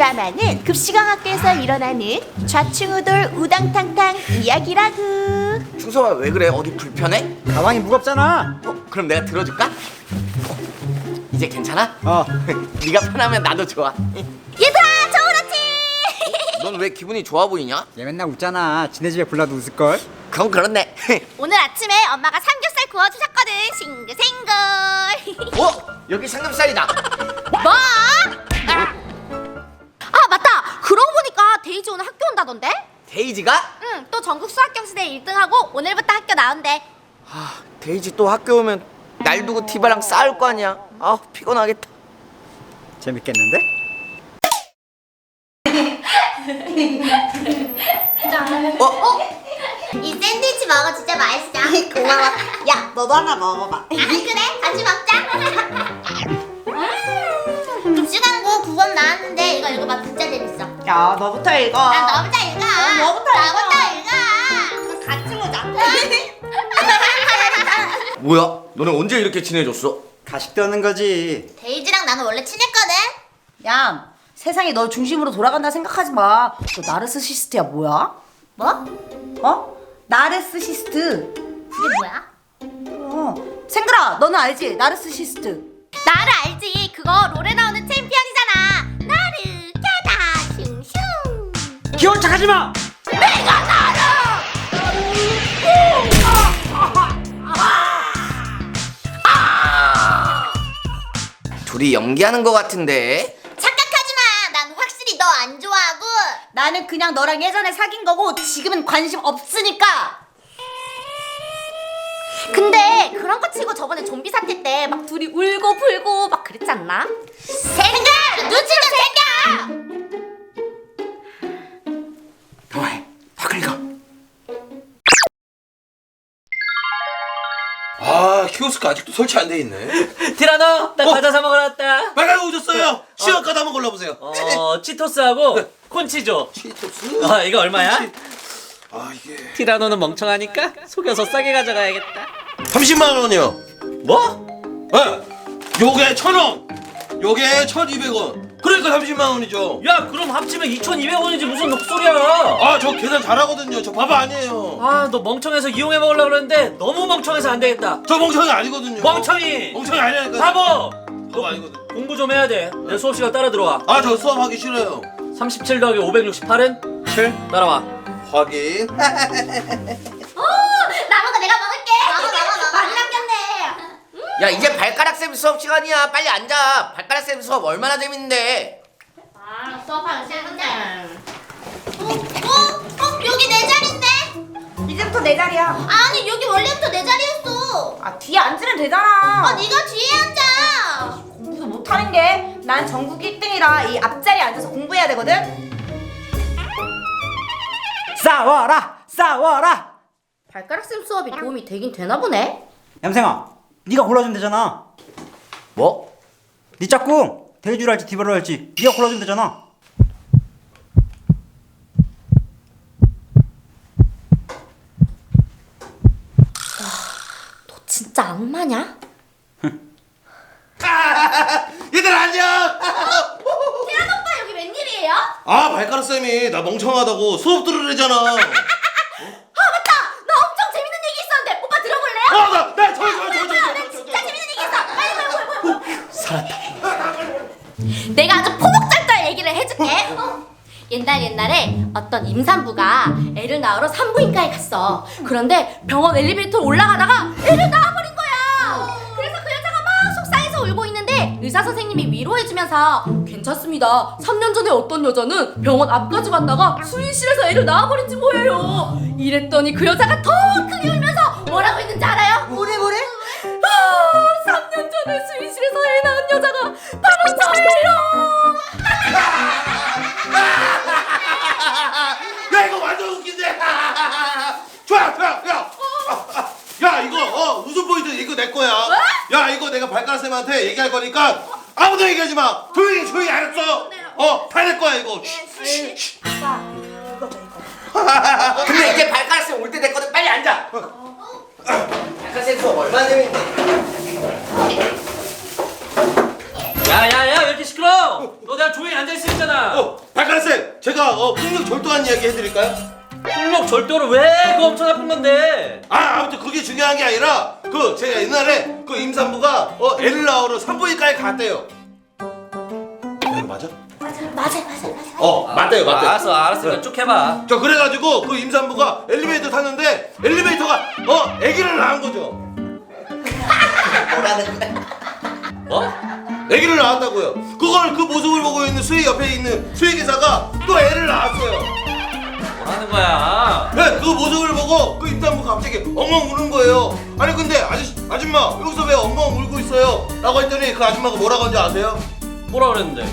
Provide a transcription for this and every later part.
드라마는 급식왕 학교에서 일어나는 좌충우돌 우당탕탕 이야기라구 충성아 왜 그래? 어디 불편해? 가방이 무겁잖아. 어, 그럼 내가 들어줄까? 어, 이제 괜찮아? 어. 네가 편하면 나도 좋아. 얘들아 좋은 아침 넌 왜 기분이 좋아 보이냐? 얘 맨날 웃잖아. 지네 집에 불러도 웃을 걸. 그건 그렇네. 오늘 아침에 엄마가 삼겹살 구워주셨거든 싱글싱글 어? 여기 삼겹살이다. 뭐? 데이지가? 응 또 전국 수학경시대 1등하고 오늘부터 학교 나온대 아, 데이지 또 학교 오면 날 두고 티바랑 싸울 거 아니야. 아, 피곤하겠다. 재밌겠는데? 어? 이 샌드위치 먹어 진짜 맛있어 고마워 야 너도 하나 먹어봐 아 그래 같이 먹자 음, 급식왕고 9권 나왔는데 이거 읽어봐 진짜 재밌어 야 너부터 읽어 난 너부터 읽어 어, 너부터 나부터 읽어 같이 보자 뭐야? 너네 언제 이렇게 친해졌어? 가식 떠는 거지. 데이지랑 나는 원래 친했거든 야 세상이 너 중심으로 돌아간다 생각하지 마 너 나르스시스트야 뭐야? 뭐? 어? 나르스시스트 그게 뭐야? 어 생글아 너는 알지? 나르스시스트 나를 알지 그거 롤에 척하지 마. 내가 나를 둘이 연기하는 거 같은데. 착각하지 마. 난 확실히 너 안 좋아하고. 나는 그냥 너랑 예전에 사귄 거고 지금은 관심 없으니까 근데 그런 거 치고 저번에 좀비 사태 때 막 둘이 울고 불고 막 그랬지 않나? 생각! 눈치 좀 챙겨! 키오스크 아직도 설치 안 돼 있네. 티라노, 나 과자 사 먹으러 왔다. 빨간 오셨어요. 시간 까다 한번 골라보세요. 어, 치토스하고 콘치조. 치토스. 아, 이거 얼마야? 아 이게 티라노는 멍청하니까 속여서 싸게 가져가야겠다. 30만 원이요. 뭐? 예. 요게 천 원. 요게 1,200원. 그러니까 30만 원이죠. 야, 그럼 합치면 2,200원이지 무슨 녹소리야? 아 저 계산 잘하거든요. 저 바보 아니에요. 아, 너 멍청해서 이용해 먹으려고 그러는데 너무 멍청해서 안 되겠다. 저 멍청이 아니거든요. 멍청이! 멍청이 아니라니까. 바보! 바보 아니거든. 공부 좀 해야 돼. 내 수업 시간 따라 들어와. 아 저 수업 하기 싫어요. 37 더하기 568은 7. 따라와. 확인. 남은 거 내가 먹을게. 먹어, 먹어, 먹어. 많이 남겼네. 야, 이제 발가락 쌤 수업 시간이야. 빨리 앉아. 발가락 쌤 수업 얼마나 재밌는데. 아, 수업하기 싫은데. 어, 어, 어, 여기 내 자리인데? 이제부터 내 자리야 아니, 여기 원래부터 내 자리였어. 아 뒤에 앉으면 되잖아 아, 네가 뒤에 앉아. 공부도 못하는 게 난 전국 1등이라 이 앞자리에 앉아서 공부해야 되거든 싸워라. 싸워라. 발가락 쌤 수업이 도움이 되긴 되나 보네. 얌생아, 네가 골라주면 되잖아. 뭐? 네 짝꿍 대주를 할지 디바를 할지 네가 골라주면 되잖아. 너 진짜 악마냐? 얘들 안녕. 태연 오빠 여기 웬일이에요? 아 발가락 쌤이 나 멍청하다고 수업 들으래잖아. 아 맞다! 나 엄청 재밌는 얘기 있었는데 오빠 들어볼래요? 아나나 저기 저기 저기 뭐야, 저기 나 저기 진짜 재밌는 얘기 있어! 빨리 빨리 빨리 빨리 살았다 내가 아주 포목절절 얘기를 해줄게 어? 옛날 옛날에 어떤 임산부가 애를 낳으러 산부인과에 갔어 그런데 병원 엘리베이터 올라가다가 애를 낳아버린 거야 그래서 그 여자가 막 속상해서 울고 있는데 의사 선생님이 위로해주면서 괜찮습니다 3년 전에 어떤 여자는 병원 앞까지 갔다가 수의실에서 애를 낳아버린지 뭐예요 이랬더니 그 여자가 더 크게 울면서 뭐라고 했는지 알아요? 뭐래 뭐래? 아 3년 전에 수의실에서 애 낳은 여자가 바로 저예요 야 이거 완전 웃긴데. 좋아 좋아 야. 야 이거 어 웃음 포인트 이거 내 거야. 야 이거 내가 발가락 쌤한테 얘기할 거니까 아무도 얘기하지 마. 조용히 조용히 알았어. 어다 내 거야 이거. 쉬, 쉬, 쉬. 근데 이제 발가락 쌤올 때 됐거든. 빨리 앉아. 발가락 쌤 수업 얼마나 재밌는데. 야, 야야야 왜 이렇게 시끄러? 너 내가 조용히 앉아 있으랬잖아. 어, 발가락 쌤, 제가 어, 폭력 절도한 이야기 해드릴까요? 폭력 절도를 왜 그거 엄청 나쁜 건데? 아, 아무튼 그게 중요한 게 아니라 그 제가 옛날에 그 임산부가 어, 애를 낳으러 산부인과에 갔대요. 이거 맞아? 맞아 맞아 맞아. 어, 맞대요, 맞대요. 알았어 알았으니까 쭉 해봐. 저 그래가지고 그 임산부가 엘리베이터 탔는데 엘리베이터가 어 아기를 낳은 거죠. 뭐라는 거야? 뭐? 아기를 낳았다고요. 그걸 그 모습을 보고 있는 수희 옆에 있는 수희 기사가 또 애를 낳았어요. 뭐라는 거야? 네, 그 모습을 보고 그 임산부가 갑자기 엉엉 우는 거예요. 아니 근데 아저씨 아줌마 여기서 왜 엉엉 울고 있어요? 라고 했더니 그 아줌마가 뭐라고 한지 아세요? 뭐라 그랬는데?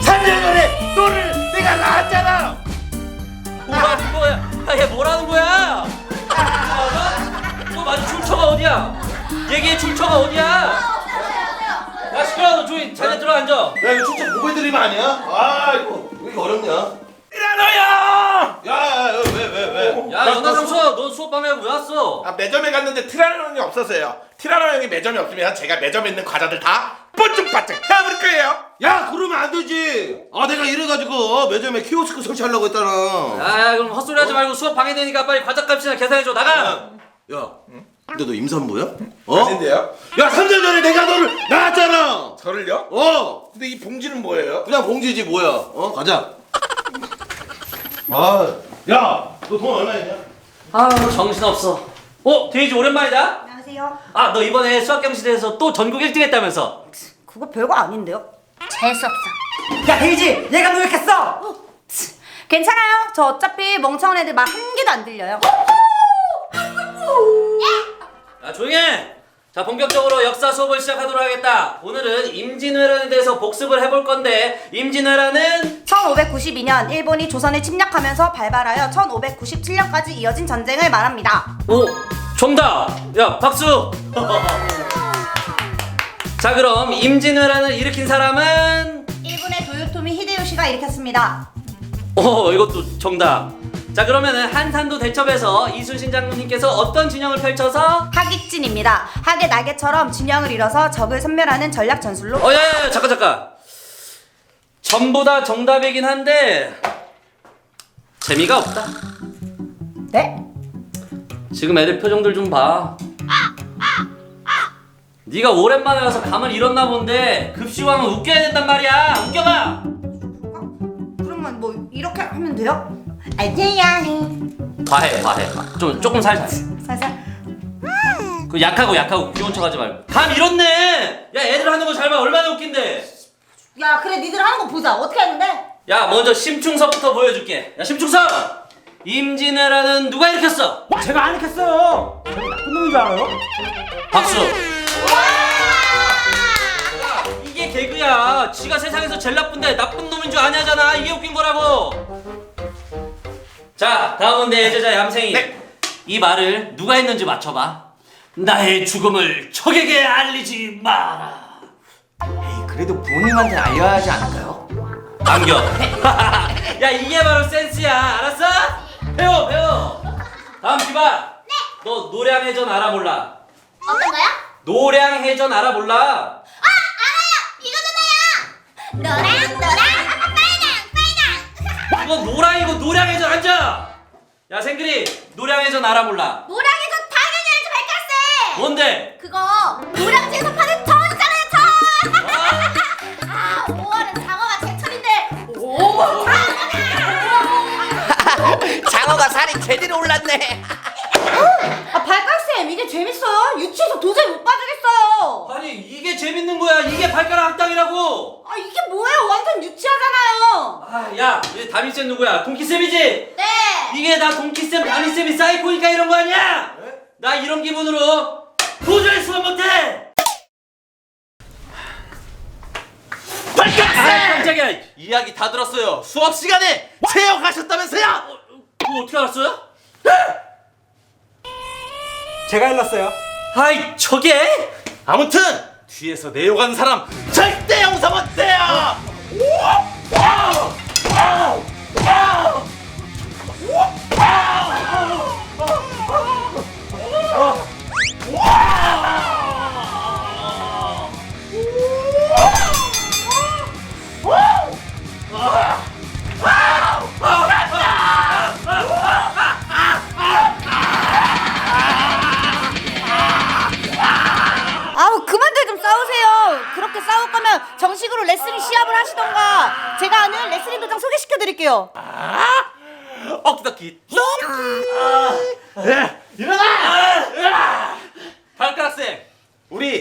3년 전에 너를 내가 낳았잖아. 뭐라는 거야? 야, 얘 뭐라는 거야? 너 맞아 출처가 어디야? 얘기해 출처가 어디야? 야 시끄러 너 조용히 자네 들어 앉아. 야 이거 진짜 보고 드림 아니야? 아 이거 왜 이렇게 어렵냐? 티라노야! 야왜왜 왜, 왜? 야 연하상서 너 수업 방에 왜 왔어? 아 매점에 갔는데 티라노 형이 없었어요. 티라노 형이 매점에 없으면 제가 매점에 있는 과자들 다 뽀짝빠짝 해버릴 거예요. 야 그러면 안 되지 아 내가 이래가지고 어, 매점에 키오스크 설치하려고 했잖아 야 그럼 헛소리 하지 말고 수업 방해되니까 빨리 과자 값이나 계산해 줘 나가. 야 근데 너 임산부야? 어? 아닌데요? 야 3년 전에 내가 너를 낳았잖아 저를요? 어 근데 이 봉지는 뭐예요? 그냥 봉지지 뭐야 어 가자 아야너 돈 얼마 있냐? 아우 정신 없어. 어 데이지 오랜만이다. 안녕하세요. 아 너 이번에 수학 경시대에서 또 전국 1등 했다면서? 그거 별거 아닌데요? 재수 없어. 야 데이지 얘가 노력했어. 괜찮아요. 저 어차피 멍청한 애들 말 한 개도 안 들려요. 야 조용해. 자 본격적으로 역사 수업을 시작하도록 하겠다. 오늘은 임진왜란에 대해서 복습을 해볼 건데 임진왜란은 1592년 일본이 조선을 침략하면서 발발하여 1597년까지 이어진 전쟁을 말합니다. 오 정답. 야 박수. 자 그럼 임진왜란을 일으킨 사람은 일본의 도요토미 히데요시가 일으켰습니다. 어 이것도 정답. 자 그러면은 한산도 대첩에서 이순신 장군님께서 어떤 진영을 펼쳐서 하깃진입니다. 학의 날개처럼 진영을 이뤄서 적을 선멸하는 전략 전술로 어, 야, 야, 야, 잠깐, 잠깐. 전부 다 정답이긴 한데, 재미가 없다. 네? 지금 애들 표정들 좀 봐. 네가 오랜만에 와서 감을 잃었나 본데, 급식왕은 웃겨야 된단 말이야. 웃겨봐! 그러면 뭐 이렇게 하면 돼요? 알게야. 과해, 과해. 좀, 조금 살살. 살살. 그 약하고 약하고 귀여운 척 하지 말고. 감 잃었네! 야, 애들 하는 거 잘 봐. 얼마나 웃긴데. 야 그래 니들 하는 거 보자. 어떻게 하는데? 야, 먼저 심충섭부터 보여줄게. 야, 심충섭! 임진왜란은 누가 일으켰어? 제가 안 했겠어요. 제가 나쁜 놈인 줄 알아요? 박수. 이게 개그야. 지가 세상에서 제일 나쁜데 나쁜 놈인 줄 아냐잖아. 이게 웃긴 거라고. 자, 다음은 내 제자 얌생이. 이 말을 누가 했는지 맞춰봐. 나의 죽음을 적에게 알리지 마라. 그래도 부모님한테 알려야 하지 않을까요? 안겨. 야, 이게 바로 센스야. 알았어? 배워, 배워. 다음 기봐. 네. 너 노량해전 알아 몰라? 어떤 거야? 노량해전 알아 몰라? 아 알아요. 이거잖아요. 노랑 노랑. 이거 노랑 이거 노량해전 앉아. 야 생글이 노량해전 알아 몰라? 노랑에서 당연히 알지 발가락쌤. 뭔데? 그거 노량지에서 파는 전이잖아요 전. 아 5월은 장어가 제철인데 5월 장어가 살이 제대로 올랐네. 아 발가락쌤 이게 재밌어요. 유치해서 도저히 못 봐주겠어요. 아니 이게 재밌는 거야. 이게 발가락 학당이라고. 아 이게 뭐예요? 완전 유치하잖아요. 아야 담임쌤 누구야? 동키쌤이지? 네. 이게 다 동키쌤 담임쌤이 사이코니까 이런 거 아니야? 나 이런 기분으로 도저히 수업 못해. 아 깜짝이야. 이야기 다 들었어요. 수업 시간에 체육하셨다면서요? 그거 어떻게 알았어요? 제가 일렀어요. 아이 저게? 아무튼 뒤에서 내욕한 사람 절대 용서 못해요. 정식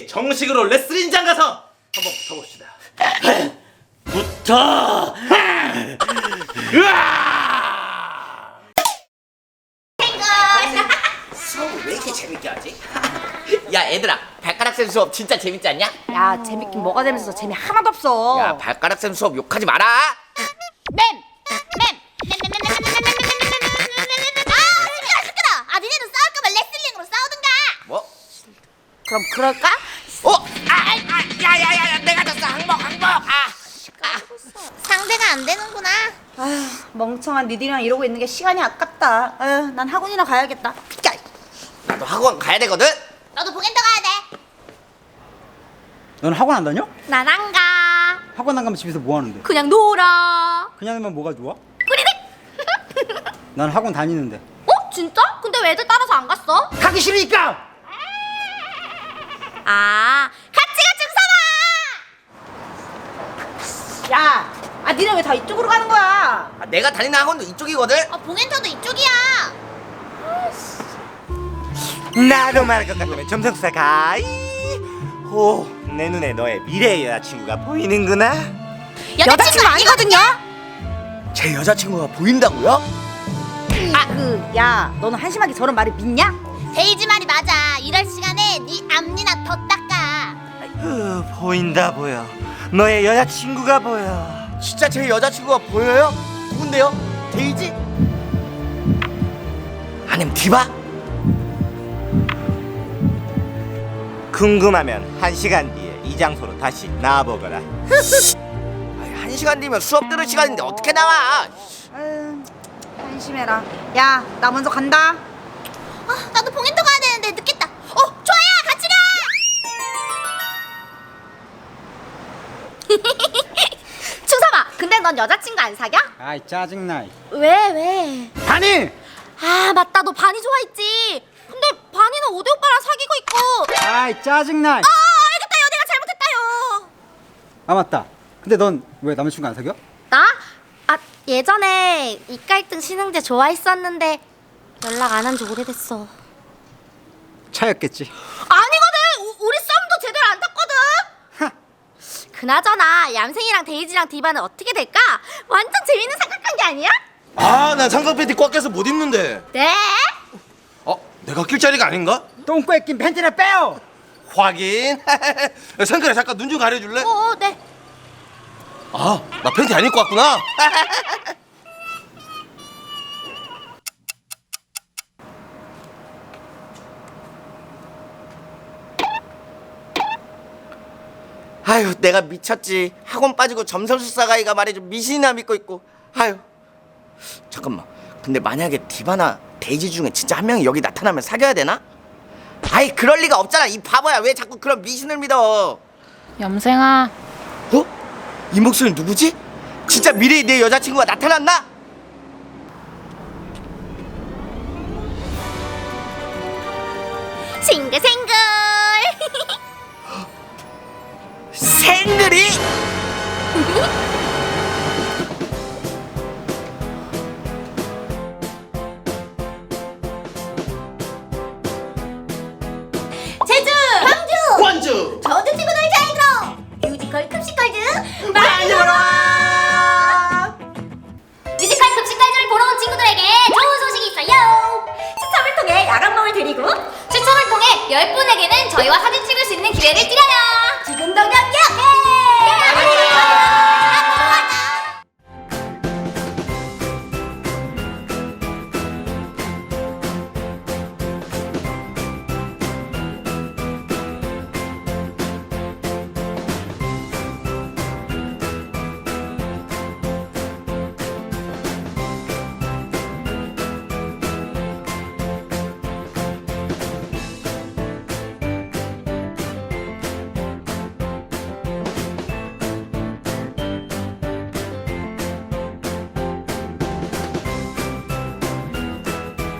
정식으로 레슬링장 가서 한번 붙어봅시다 붙어 수업 왜 이렇게 재밌게 하지? 야 얘들아 발가락 쌤 수업 진짜 재밌지 않냐? 야 재밌긴 뭐가 재밌어 재미 하나도 없어. 야 발가락 쌤 수업 욕하지 마라 맴! 맴! 아 시끄러 시끄러 아 니네도 싸울 거면 레슬링으로 싸우든가 뭐? 그럼 그럴까? 어? 아야야야 내가 졌어 항복 항복 아 상대가 안 되는구나 아휴 멍청한 니들이랑 이러고 있는 게 시간이 아깝다. 아휴 난 학원이나 가야겠다. 야, 나도 학원 가야 되거든? 너도 봉엔터 가야 넌 학원 안 다녀? 돼난 안 가 학원 안 가면 집에서 뭐 하는데? 그냥 놀아 그냥 하면 뭐가 좋아? 꾸리릭 난 학원 다니는데. 어? 진짜? 근데 왜 애들 따라서 안 갔어? 가기 싫으니까. 아 같이 가 중성아 야, 아 니네 왜 다 이쪽으로 가는 거야? 아, 내가 다니는 학원도 이쪽이거든? 아 봉엔터도 이쪽이야 나도 말할 것 같으면 점성사 가이 오, 내 눈에 너의 미래의 여자친구가 보이는구나 여자친구 아니거든요? 제 여자친구가 보인다고요? 아, 그, 야, 너는 한심하게 저런 말을 믿냐? 데이지 말이 맞아 이럴 시간에 네 앞니나 더 닦아 으, 보인다 보여 너의 여자친구가 보여 진짜 제 여자친구가 보여요? 누군데요? 데이지? 아니면 디바? 궁금하면 한 시간 뒤에 이 장소로 다시 나와보거라 한 시간 뒤면 수업 들을 시간인데 어떻게 나와? 아유, 한심해라. 야, 나 먼저 간다. 아 나도 봉엔터 가야 되는데 늦겠다 어 좋아요 같이 가 충성아 근데 넌 여자친구 안 사겨? 아이 짜증나. 왜 왜? 다니. 아 맞다 너 바니 좋아했지 근데 바니는 오대 오빠랑 사귀고 있고 아이 짜증나. 아 알겠다 요 내가 잘못했다요 아 맞다. 근데 넌 왜 남자친구 안 사겨? 나? 아 예전에 이깔등 신흥제 좋아했었는데 연락 안 한 지 오래됐어 차였겠지. 아니거든 우, 우리 썸도 제대로 안 탔거든 그나저나 얌생이랑 데이지랑 디바는 어떻게 될까? 완전 재밌는 삼각관계 아니야? 아 난 삼각 팬티 꽉 껴서 못 입는데 네 어? 내가 낄 자리가 아닌가? 똥꼬에 낀 팬티를 빼요. 확인 생크야 잠깐 눈 좀 가려줄래? 어, 네 아 나 팬티 안 입고 왔구나 아유 내가 미쳤지. 학원 빠지고 점성술사 가이가 말이죠 미신이나 믿고 있고. 아유. 잠깐만. 근데 만약에 디바나 데이지 중에 진짜 한 명이 여기 나타나면 사귀어야 되나? 아이 그럴 리가 없잖아. 이 바보야. 왜 자꾸 그런 미신을 믿어? 염생아. 어? 이 목소리 누구지? 진짜 미래의 내 여자친구가 나타났나? 싱글싱글 생글이?